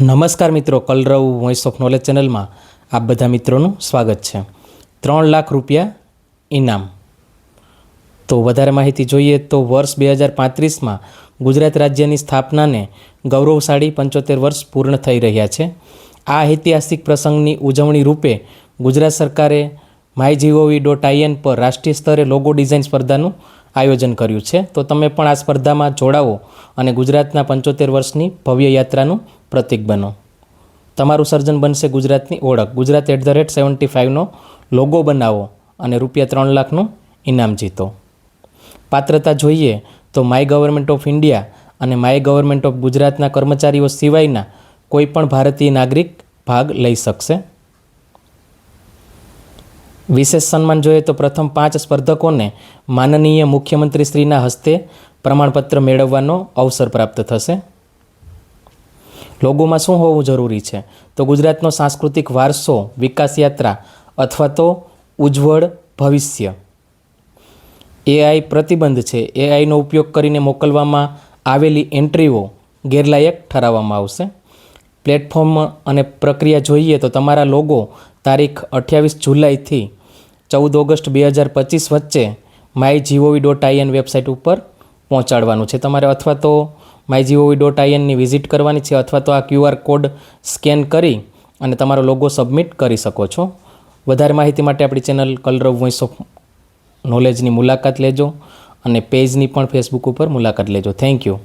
નમસ્કાર મિત્રો, કલરવ voice of knowledge ચેનલમાં આપ બધા મિત્રોનું સ્વાગત છે. ત્રણ લાખ રૂપિયા ઇનામ. તો વધારે માહિતી જોઈએ તો વર્ષ બે હજાર પાંત્રીસમાં ગુજરાત રાજ્યની સ્થાપનાને ગૌરવશાળી પંચોતેર વર્ષ પૂર્ણ થઈ રહ્યા છે. આ ઐતિહાસિક પ્રસંગની ઉજવણી રૂપે ગુજરાત સરકારે માય જીઓવી ડોટ આઈએન પર રાષ્ટ્રીય સ્તરે લોગો ડિઝાઇન સ્પર્ધાનું આયોજન કર્યું છે. તો તમે પણ આ સ્પર્ધામાં જોડાવો અને ગુજરાતના પંચોતેર વર્ષની ભવ્ય યાત્રાનું પ્રતીક બનો. તમારું સર્જન બનશે ગુજરાતની ઓળખ. Gujarat at the rate seventy ફાઇવનો logo બનાવો અને રૂપિયા ત્રણ લાખનું ઇનામ જીતો. પાત્રતા જોઈએ તો માય ગવર્મેન્ટ ઓફ ઇન્ડિયા અને માય ગવર્મેન્ટ ઓફ ગુજરાતના કર્મચારીઓ સિવાયના કોઈ પણ ભારતીય નાગરિક ભાગ લઈ શકશે. વિશેષ સન્માન જોઈએ તો પ્રથમ પાંચ સ્પર્ધકોને માનનીય મુખ્યમંત્રીશ્રીના હસ્તે પ્રમાણપત્ર મેળવવાનો અવસર પ્રાપ્ત થશે. લોગોમાં શું હોવું જરૂરી છે? તો ગુજરાતનો સાંસ્કૃતિક વારસો વિકાસ યાત્રા અથવા તો ઉજ્જવળ ભવિષ્ય. એઆઈ પ્રતિબંધ છે. એઆઈનો ઉપયોગ કરીને મોકલવામાં આવેલી એન્ટ્રીઓ ગેરલાયક ઠરાવવામાં આવશે. પ્લેટફોર્મ અને પ્રક્રિયા જોઈએ તો તમારા લોગો તારીખ અઠ્યાવીસ જુલાઈથી ચૌદ ઓગસ્ટ બે હજાર પચીસ વચ્ચે my GOV dot IN website ઉપર પહોંચાડવાનું છે. તમારે અથવા તો માય જીઓવી ડોટ આઈએનની વિઝિટ કરવાની છે અથવા તો આ ક્યુઆર કોડ સ્કેન કરી અને તમારો લોગો સબમિટ કરી શકો છો. વધારે માહિતી માટે આપણી ચેનલ કલરવ વોઇસ ઓફ નોલેજની મુલાકાત લેજો અને પેજની પણ ફેસબુક ઉપર મુલાકાત લેજો. Thank you